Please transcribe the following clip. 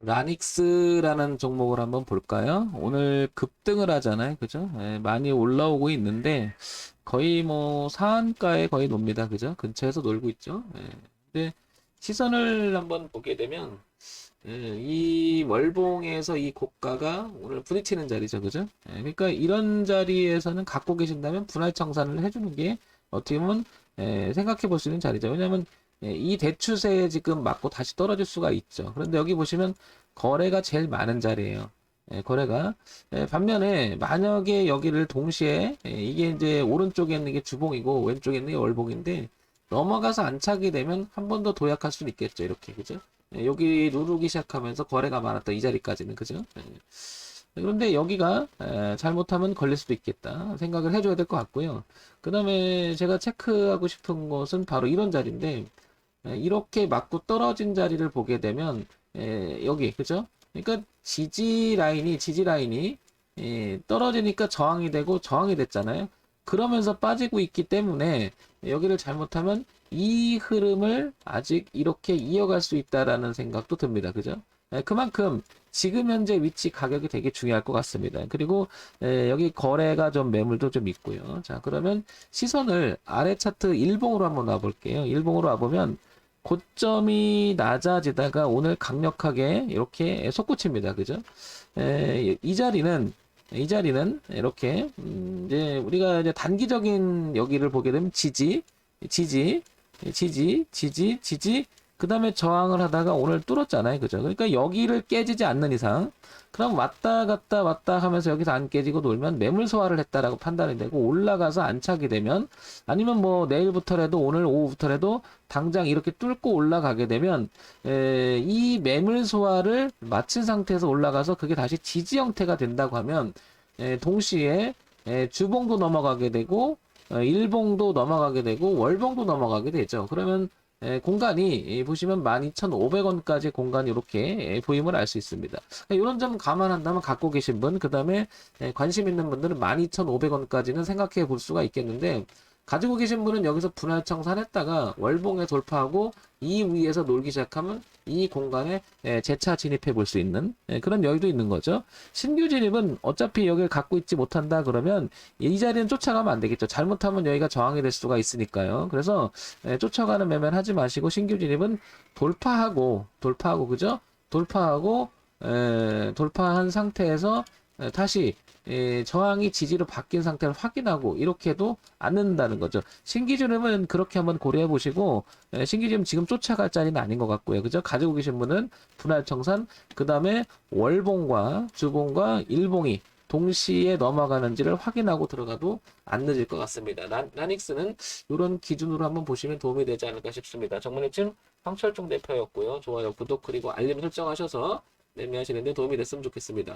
라닉스라는 종목을 한번 볼까요? 오늘 급등을 하잖아요. 그죠? 예, 많이 올라오고 있는데 거의 뭐 상한가에 거의 놉니다. 그죠? 근처에서 놀고 있죠. 예. 근데 시선을 한번 보게 되면 예, 이 월봉에서 이 고가가 오늘 부딪히는 자리죠. 그죠? 예, 그러니까 이런 자리에서는 갖고 계신다면 분할 청산을 해주는 게 어떻게 보면 예, 생각해 볼 수 있는 자리죠. 왜냐하면 예, 이 대추세에 지금 맞고 다시 떨어질 수가 있죠. 그런데 여기 보시면 거래가 제일 많은 자리예요. 예, 거래가. 예, 반면에 만약에 여기를 동시에 예, 이게 이제 오른쪽에 있는 게 주봉이고 왼쪽에 있는 게 월봉인데 넘어가서 안착이 되면 한 번 더 도약할 수는 있겠죠. 이렇게 그죠? 예, 여기 누르기 시작하면서 거래가 많았던 이 자리까지는 그죠? 예. 그런데 여기가 에, 잘못하면 걸릴 수도 있겠다 생각을 해줘야 될 것 같고요. 그 다음에 제가 체크하고 싶은 것은 바로 이런 자리인데 에, 이렇게 맞고 떨어진 자리를 보게 되면 에, 여기 그죠? 그러니까 지지 라인이 지지 라인이 에, 떨어지니까 저항이 되고 저항이 됐잖아요. 그러면서 빠지고 있기 때문에 여기를 잘못하면 이 흐름을 아직 이렇게 이어갈 수 있다라는 생각도 듭니다. 그죠? 에, 그만큼 지금 현재 위치 가격이 되게 중요할 것 같습니다. 그리고 에, 여기 거래가 좀 매물도 좀 있고요. 자, 그러면 시선을 아래 차트 일봉으로 한번 놔볼게요. 일봉으로 와보면 고점이 낮아지다가 오늘 강력하게 이렇게 솟구칩니다. 그죠? 에, 이 자리는 이 자리는 이렇게 음, 이제 우리가 이제 단기적인 여기를 보게 되면 지지, 지지, 지지, 지지, 지지, 그 다음에 저항을 하다가 오늘 뚫었잖아요. 그죠? 그러니까 여기를 깨지지 않는 이상, 그럼 왔다 갔다 왔다 하면서 여기서 안 깨지고 놀면 매물 소화를 했다라고 판단이 되고 올라가서 안착이 되면 아니면 뭐 내일부터라도 오늘 오후부터라도 당장 이렇게 뚫고 올라가게 되면 에, 이 매물 소화를 마친 상태에서 올라가서 그게 다시 지지 형태가 된다고 하면 에, 동시에 에, 주봉도 넘어가게 되고 어, 일봉도 넘어가게 되고 월봉도 넘어가게 되죠. 그러면 에, 공간이 이, 보시면 12,500원까지 공간이 이렇게 에, 보임을 알 수 있습니다. 이런 점 감안한다면 갖고 계신 분, 그 다음에 관심 있는 분들은 12,500원까지는 생각해 볼 수가 있겠는데 가지고 계신 분은 여기서 분할 청 산했다가 월봉에 돌파하고 이 위에서 놀기 시작하면 이 공간에 에, 재차 진입해 볼 수 있는 에, 그런 여유도 있는 거죠. 신규 진입은 어차피 여기를 갖고 있지 못한다 그러면 이 자리는 쫓아가면 안 되겠죠. 잘못하면 여기가 저항이 될 수가 있으니까요. 그래서 에, 쫓아가는 매매는 하지 마시고 신규 진입은 돌파하고 돌파하고 그죠? 돌파하고 에, 돌파한 상태에서 에, 다시 에, 저항이 지지로 바뀐 상태를 확인하고 이렇게도 않는다는 거죠. 신기준임은 그렇게 한번 고려해 보시고 에, 신기준임 지금 쫓아갈 자리는 아닌 것 같고요. 그죠? 가지고 계신 분은 분할 청산 그 다음에 월봉과 주봉과 일봉이 동시에 넘어가는지를 확인하고 들어가도 안 늦을 것 같습니다. 라, 라닉스는 이런 기준으로 한번 보시면 도움이 되지 않을까 싶습니다. 정문의팀 황철종 대표였고요. 좋아요, 구독 그리고 알림 설정하셔서 매매하시는데 도움이 됐으면 좋겠습니다.